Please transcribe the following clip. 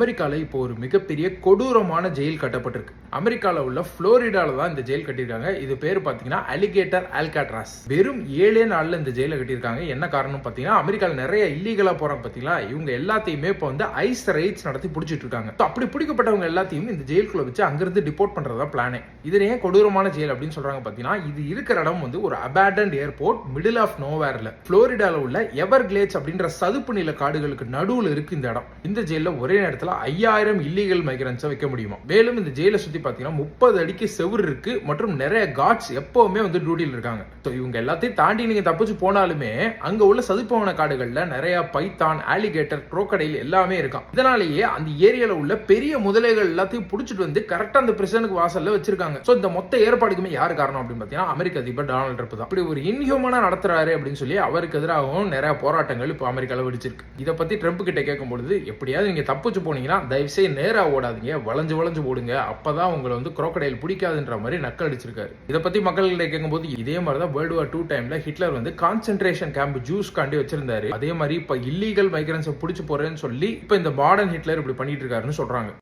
அமெரிக்காவில் இப்போ ஒரு மிகப்பெரிய கொடூரமான ஜெயில் கட்டப்பட்டிருக்கு. அமெரிக்காவில் உள்ள ஃப்ளோரிடாவில் தான் இந்த ஜெயில் கட்டியிருக்காங்க. இது பேர் பார்த்தீங்கன்னா அலிகேட்டர் அல்காட்ராஸ். வெறும் ஏழே நாளில் இந்த ஜெயிலை கட்டியிருக்காங்க. என்ன காரணம் பார்த்தீங்கன்னா அமெரிக்காவில் நிறைய இல்லீகலாக போகிறாங்க பார்த்தீங்களா இவங்க எல்லாத்தையுமே இப்போ வந்து ஐஸ் ரைட்ஸ் நடத்தி பிடிச்சிட்டு இருக்காங்க. அப்படி பிடிக்கப்பட்டவங்க எல்லாத்தையும் இந்த ஜெயிலுக்குள்ள வச்சு அங்கிருந்து டிபோர்ட் பண்ணுறதா பிளானே இது கொடூரமான ஜெயில் அப்படின்னு சொல்கிறாங்க பார்த்தீங்கன்னா இது இருக்கிற இடம் வந்து ஒரு அபேண்டன்ட் ஏர்போர்ட் மிடில் ஆஃப் நோவேரில் ஃப்ளோரிடாவில் உள்ள எவர் கிளேட்ஸ் அப்படின்ற சதுப்பு நில காடுகளுக்கு நடுவில் இருக்கு இந்த இடம். இந்த ஜெயிலில் ஒரே நேரத்தில் ஐயாயிரம் இல்லீகல் மைக்ரன்ஸை வைக்க முடியுமா? மேலும் இந்த ஜெயிலை சுத்தி பாத்தீங்கன்னா முப்பது அடிக்கு செவ்வறு இருக்கு மற்றும் நிறைய காட்ஸ் எப்பவுமே வந்து டியூட்டியில் இருக்காங்க. ஸோ இவங்க எல்லாத்தையும் தாண்டி நீங்க தப்பிச்சு போனாலுமே அங்க உள்ள சதுப்பவன காடுகள்ல நிறைய பைத்தான் ஆலிகேட்டர் crocodile எல்லாமே இருக்கான். இதனாலேயே அந்த ஏரியால உள்ள பெரிய முதலைகள் எல்லாத்தையும் புடிச்சிட்டு வந்து கரெக்டா அந்த பிரசிடனுக்கு வாசல்ல வச்சிருக்காங்க. சோ இந்த மொத்த ஏற்பாடுக்குமே யார் காரணம் அப்படின்னு பாத்தீங்கன்னா அமெரிக்க அதிபர் டொனால்ட் ட்ரம்ப் தான். அப்படி ஒரு இன்ஹியூமனா நடத்துறாரு அப்படின்னு சொல்லி அவருக்கு எதிராகவும் நிறைய போராட்டங்கள் இப்போ அமெரிக்கால வெடிச்சிருக்கு. இதை பத்தி ட்ரம்ப் கிட்ட கேட்கும் பொழுது எப்படியாவது நீங்க தப்பிச்சு போனீங்கன்னா தயவுசெய்து நேராக ஓடாதீங்க. வளைஞ்சு வளைஞ்சு ஓடுங்க. அப்பதான் உங்களை வந்து குரோக்கடையில் பிடிக்காதுன்ற மாதிரி நக்கல் அடிச்சிருக்காரு. இதை பத்தி மக்கள்கிட்ட கேட்கும்போது இதே மாதிரி தான் வேர்ல்டு வார் டூ டைம்ல ஹிட்லர் வந்து கான்சென்ட்ரேஷன் கேம்ப் ஜூஸ் காண்டி வச்சிருந்தாரு. அதே மாதிரி இப்ப இல்லீகல் மைக்ரன்ஸை பிடிச்சி போறேன்னு சொல்லி இப்ப இந்த மாடர்ன் ஹிட்லர் இப்படி பண்ணிட்டு இருக்காருன்னு சொல்றாங்க.